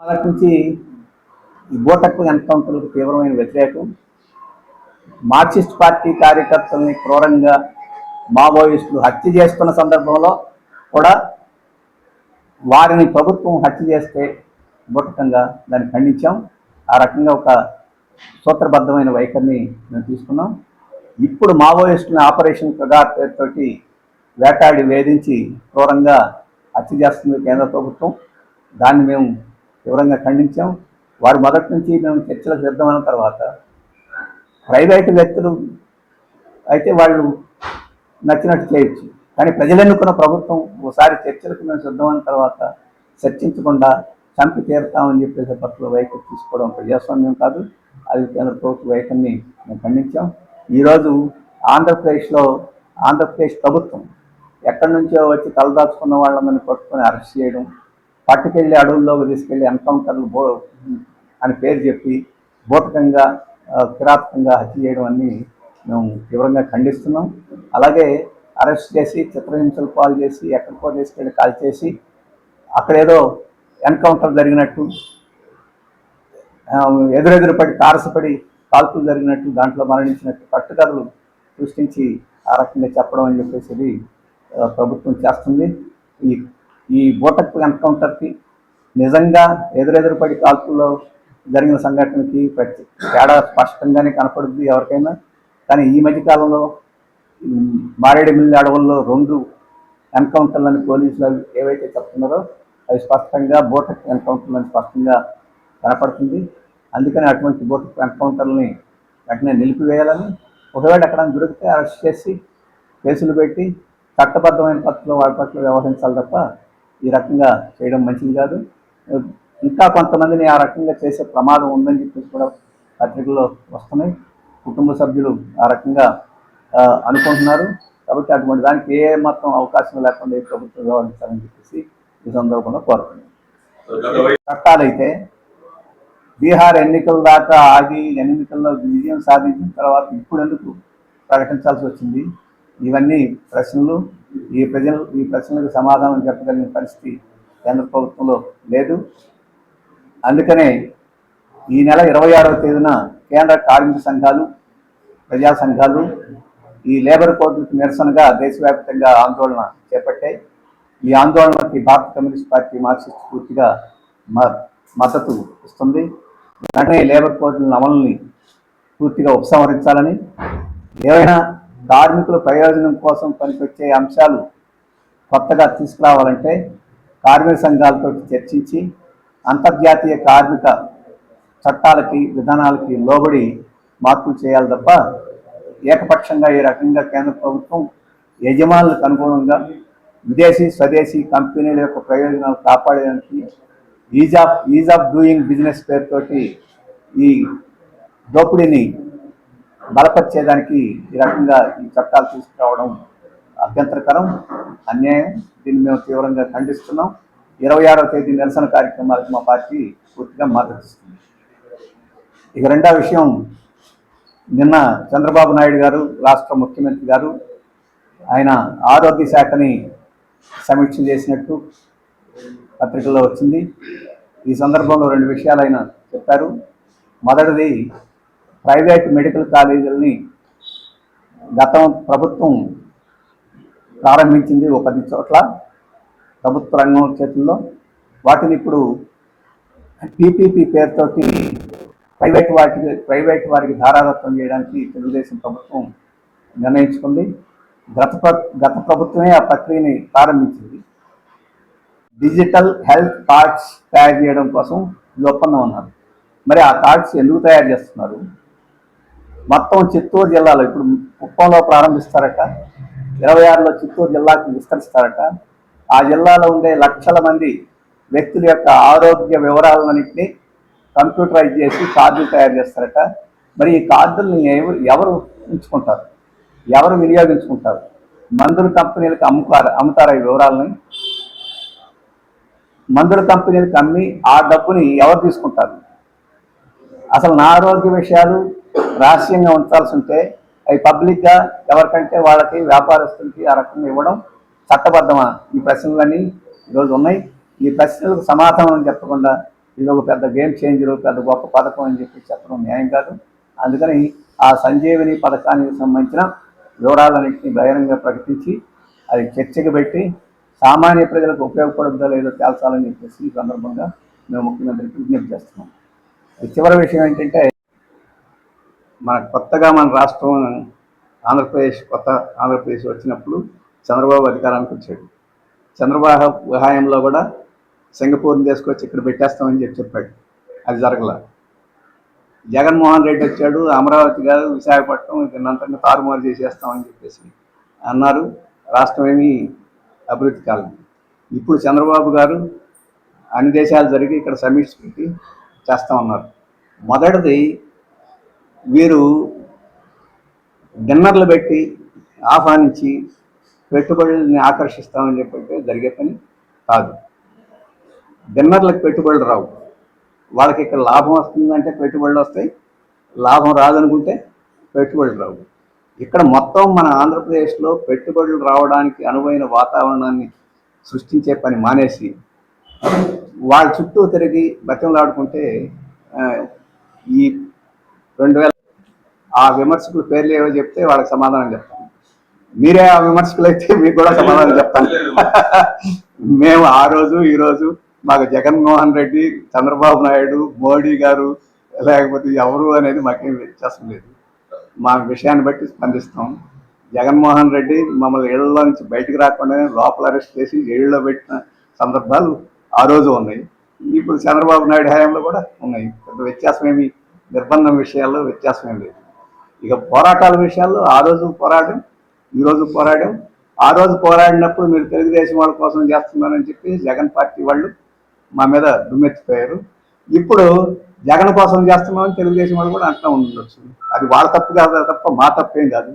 మొదటి నుంచి ఈ బోటక్ ఎన్కౌంటర్లకు తీవ్రమైన వ్యతిరేకం. మార్క్సిస్ట్ పార్టీ కార్యకర్తల్ని క్రూరంగా మావోయిస్టులు హత్య చేస్తున్న సందర్భంలో కూడా వారిని ప్రభుత్వం హత్య చేస్తే బుట్టకంగా దాన్ని ఖండించాం. ఆ రకంగా ఒక సూత్రబద్ధమైన వైఖరిని మేము తీసుకున్నాం. ఇప్పుడు మావోయిస్టుని ఆపరేషన్ ప్రగార్ పేరుతోటి వేటాడి వేధించి క్రూరంగా హత్య చేస్తుంది కేంద్ర ప్రభుత్వం. దాన్ని మేము తీవ్రంగా ఖండించాం. వారు మొదటి నుంచి మేము చర్చలకు సిద్ధమైన తర్వాత ప్రైవేటు వ్యక్తులు అయితే వాళ్ళు నచ్చినట్టు చేయొచ్చు. కానీ ప్రజలు ఎన్నుకున్న ప్రభుత్వం ఒకసారి చర్చలకు మేము సిద్ధమైన తర్వాత చర్చించకుండా చంపి తీరుతామని చెప్పేసి పట్ల వైఖరి తీసుకోవడం ప్రజాస్వామ్యం కాదు. అది కేంద్ర ప్రభుత్వ వైఖరిని మేము ఖండించాం. ఈరోజు ఆంధ్రప్రదేశ్లో ఆంధ్రప్రదేశ్ ప్రభుత్వం ఎక్కడి నుంచో వచ్చి తలదాచుకున్న వాళ్ళని పట్టుకొని అరెస్ట్ చేయడం పట్టుకెళ్ళి అడవుల్లోకి తీసుకెళ్ళి ఎన్కౌంటర్లు బో అని పేరు చెప్పి భూతకంగా కిరాతకంగా హత్య చేయడం అన్ని మేము తీవ్రంగా ఖండిస్తున్నాం. అలాగే అరెస్ట్ చేసి చిత్రహింసలు పాలు చేసి ఎక్కడికో తీసుకెళ్ళి కాల్ చేసి అక్కడేదో ఎన్కౌంటర్ జరిగినట్టు ఎదురెదురు పడి తారసపడి కాల్పులు జరిగినట్టు దాంట్లో మరణించినట్టు కట్టుకథలు సృష్టించి ఆ రకంగా చెప్పడం అని చెప్పేసి ఇది, ప్రభుత్వం చేస్తుంది. ఈ ఈ బోటక్ ఎన్కౌంటర్కి నిజంగా ఎదురెదురుపడి కాల్పుల్లో జరిగిన సంఘటనకి ప్రతి తేడా స్పష్టంగానే కనపడుద్ది ఎవరికైనా. కానీ ఈ మధ్యకాలంలో మారేడుమిల్లి అడవుల్లో రెండు ఎన్కౌంటర్లని పోలీసులు ఏవైతే చెప్తున్నారో అవి స్పష్టంగా బోటక్ ఎన్కౌంటర్లను స్పష్టంగా కనపడుతుంది. అందుకని అటువంటి బోటక్ ఎన్కౌంటర్లని వెంటనే నిలిపివేయాలని ఒకవేళ ఎక్కడ దొరికితే అరెస్ట్ చేసి కేసులు పెట్టి చట్టబద్ధమైన పద్ధతిలో వాటి పట్ల వ్యవహరించాలి తప్ప ఈ రకంగా చేయడం మంచిది కాదు. ఇంకా కొంతమందిని ఆ రకంగా చేసే ప్రమాదం ఉందని చెప్పేసి కూడా పత్రికల్లో వస్తున్నాయి. కుటుంబ సభ్యులు ఆ రకంగా అనుకుంటున్నారు. కాబట్టి అటువంటి దానికి ఏ మాత్రం అవకాశం లేకుండా ఏ ప్రభుత్వం వ్యవహరించాలని చెప్పేసి ఈ సందర్భంగా కోరుతున్నాను చట్టాలైతే బీహార్ ఎన్నికల దాకా ఆగి ఎన్నికల్లో విజయం సాధించిన తర్వాత ఇప్పుడు ఎందుకు ప్రకటించాల్సి వచ్చింది? ఇవన్నీ ప్రశ్నలు. ఈ ప్రజలు ఈ ప్రశ్నలకు సమాధానం చెప్పగలిగిన పరిస్థితి కేంద్ర ప్రభుత్వంలో లేదు. అందుకనే ఈ నెల ఇరవై ఆరవ తేదీన కేంద్ర కార్మిక సంఘాలు ప్రజా సంఘాలు ఈ లేబర్ కోర్టులకు నిరసనగా దేశవ్యాప్తంగా ఆందోళన చేపట్టాయి. ఈ ఆందోళనకి భారత కమ్యూనిస్ట్ పార్టీ మార్క్సిస్ట్ పూర్తిగా మ- మద్దతు ఇస్తుంది. వెంటనే లేబర్ కోర్టుల అమలుని పూర్తిగా ఉపసంహరించాలని ఏవైనా కార్మికుల ప్రయోజనం కోసం పనికొచ్చే అంశాలు కొత్తగా తీసుకురావాలంటే కార్మిక సంఘాలతో చర్చించి అంతర్జాతీయ కార్మిక చట్టాలకి విధానాలకి లోబడి మార్పులు చేయాలి తప్ప ఏకపక్షంగా ఈ రకంగా కేంద్ర ప్రభుత్వం యజమానులకు అనుగుణంగా విదేశీ స్వదేశీ కంపెనీల యొక్క ప్రయోజనాలు కాపాడడానికి ease of ease of doing business పేరుతోటి ఈ దోపిడీని బలపరిచేదానికి ఈ రకంగా ఈ చట్టాలు తీసుకురావడం అభ్యంతరకరం అన్యాయం. దీన్ని మేము తీవ్రంగా ఖండిస్తున్నాం. ఇరవై ఆరవ తేదీ నిరసన కార్యక్రమాలకు మా పార్టీ పూర్తిగా మద్దతిస్తుంది ఇక రెండో విషయం నిన్న చంద్రబాబు నాయుడు గారు రాష్ట్ర ముఖ్యమంత్రి గారు ఆయన ఆరోగ్య శాఖని సమీక్ష చేసినట్టు పత్రికల్లో వచ్చింది. ఈ సందర్భంలో రెండు విషయాలు ఆయన చెప్పారు. మొదటిది ప్రైవేట్ మెడికల్ కాలేజీలని గతం ప్రభుత్వం ప్రారంభించింది ఒక పది చోట్ల ప్రభుత్వ రంగం చేతుల్లో. వాటిని ఇప్పుడు పీపీపీ పేరుతోటి ప్రైవేట్ వాటికి ప్రైవేట్ వారికి ధారాదత్తం చేయడానికి తెలుగుదేశం ప్రభుత్వం నిర్ణయించుకుంది. గత ప్ర- గత ప్రభుత్వమే ఆ ప్రక్రియని ప్రారంభించింది. డిజిటల్ హెల్త్ కార్డ్స్ తయారు చేయడం కోసం ఇది ఒప్పందం ఉన్నారు. మరి ఆ కార్డ్స్ ఎందుకు తయారు చేస్తున్నారు? మొత్తం చిత్తూరు జిల్లాలో ఇప్పుడు కుప్పంలో ప్రారంభిస్తారట. ఇరవై ఆరులో చిత్తూరు జిల్లాకు విస్తరిస్తారట. ఆ జిల్లాలో ఉండే లక్షల మంది వ్యక్తుల యొక్క ఆరోగ్య వివరాలన్నింటినీ కంప్యూటరైజ్ చేసి కార్డులు తయారు చేస్తారట. మరి ఈ కార్డుల్ని ఎవరు ఎవరు ఉంచుకుంటారు? ఎవరు వినియోగించుకుంటారు? మందుల కంపెనీలకు అమ్ముతారు అమ్ముతారా ఈ వివరాలని? మందుల కంపెనీలకు అమ్మి ఆ డబ్బుని ఎవరు తీసుకుంటారు? అసలు నా ఆరోగ్య విషయాలు రహస్యంగా ఉంచాల్సి ఉంటే అవి పబ్లిక్గా ఎవరికంటే వాళ్ళకి వ్యాపారస్తులకి ఆ రకంగా ఇవ్వడం చట్టబద్ధమా? ఈ ప్రశ్నలన్నీ ఈరోజు ఉన్నాయి. ఈ ప్రశ్నలకు సమాధానం చెప్పకుండా ఇది ఒక పెద్ద గేమ్ చేంజర్ పెద్ద గొప్ప పథకం అని చెప్పి చెప్పడం న్యాయం కాదు. అందుకని ఆ సంజీవిని పథకానికి సంబంధించిన వివరాలన్నింటినీ బహిరంగ ప్రకటించి అది చర్చకు పెట్టి సామాన్య ప్రజలకు ఉపయోగపడుతుందో లేదో తేల్చాలని చెప్పేసి ఈ సందర్భంగా మేము ముఖ్యమంత్రికి విజ్ఞప్తి చేస్తున్నాం. చివరి విషయం ఏంటంటే మన కొత్తగా మన రాష్ట్రం ఆంధ్రప్రదేశ్ కొత్త ఆంధ్రప్రదేశ్ వచ్చినప్పుడు చంద్రబాబు అధికారానికి వచ్చాడు. చంద్రబాబు హయాంలో కూడా సింగపూర్ని తీసుకొచ్చి ఇక్కడ పెట్టేస్తామని చెప్పి చెప్పాడు. అది జరగల. జగన్మోహన్ రెడ్డి వచ్చాడు అమరావతి కాదు విశాఖపట్నం దీన్నంతగా తారుమారు చేసేస్తామని చెప్పేసి అన్నారు. రాష్ట్రం ఏమీ అభివృద్ధి కాలేదు. ఇప్పుడు చంద్రబాబు గారు అన్ని దేశాలు జరిగి ఇక్కడ సమిట్స్ పెట్టి చేస్తామన్నారు. మొదటిది వీరు డిన్నర్లు పెట్టి ఆహ్వానించి పెట్టుబడుల్ని ఆకర్షిస్తామని చెప్పంటే జరిగే పని కాదు. డిన్నర్లకు పెట్టుబడులు రావు. వాళ్ళకి ఇక్కడ లాభం వస్తుందంటే పెట్టుబడులు వస్తాయి. లాభం రాదనుకుంటే పెట్టుబడులు రావు. ఇక్కడ మొత్తం మన ఆంధ్రప్రదేశ్లో పెట్టుబడులు రావడానికి అనువైన వాతావరణాన్ని సృష్టించే పని మానేసి వాళ్ళ చుట్టూ తిరిగి బతిమలాడుకుంటే ఈ రెండు వేల ఆ విమర్శకుల పేర్లు ఏవో చెప్తే వాళ్ళకి సమాధానం చెప్తాను. మీరే ఆ విమర్శకులు అయితే మీకు కూడా సమాధానం చెప్తాను. మేము ఆ రోజు ఈ రోజు మాకు జగన్మోహన్ రెడ్డి చంద్రబాబు నాయుడు మోడీ గారు లేకపోతే ఎవరు అనేది మాకేం వ్యత్యాసం లేదు. మా విషయాన్ని బట్టి స్పందిస్తాం. జగన్మోహన్ రెడ్డి మమ్మల్ని ఇళ్ళలో నుంచి బయటకు రాకుండానే లోపల అరెస్ట్ చేసి జైల్లో పెట్టిన సందర్భాలు ఆ రోజు ఉన్నాయి. ఇప్పుడు చంద్రబాబు నాయుడు హయాంలో కూడా ఉన్నాయి. పెద్ద వ్యత్యాసం ఏమి నిర్బంధం విషయాల్లో వ్యత్యాసం ఏం లేదు. ఇక పోరాటాల విషయాల్లో ఆ రోజు పోరాటం ఈరోజు పోరాటం. ఆ రోజు పోరాడినప్పుడు మీరు తెలుగుదేశం వాళ్ళ కోసం చేస్తున్నారని చెప్పి జగన్ పార్టీ వాళ్ళు మా మీద దుమ్మెత్తిపోయారు. ఇప్పుడు జగన్ కోసం చేస్తున్నామని తెలుగుదేశం వాళ్ళు కూడా అంటూ ఉండొచ్చు. అది వాళ్ళ తప్పు కాదు తప్ప మా తప్పేం కాదు.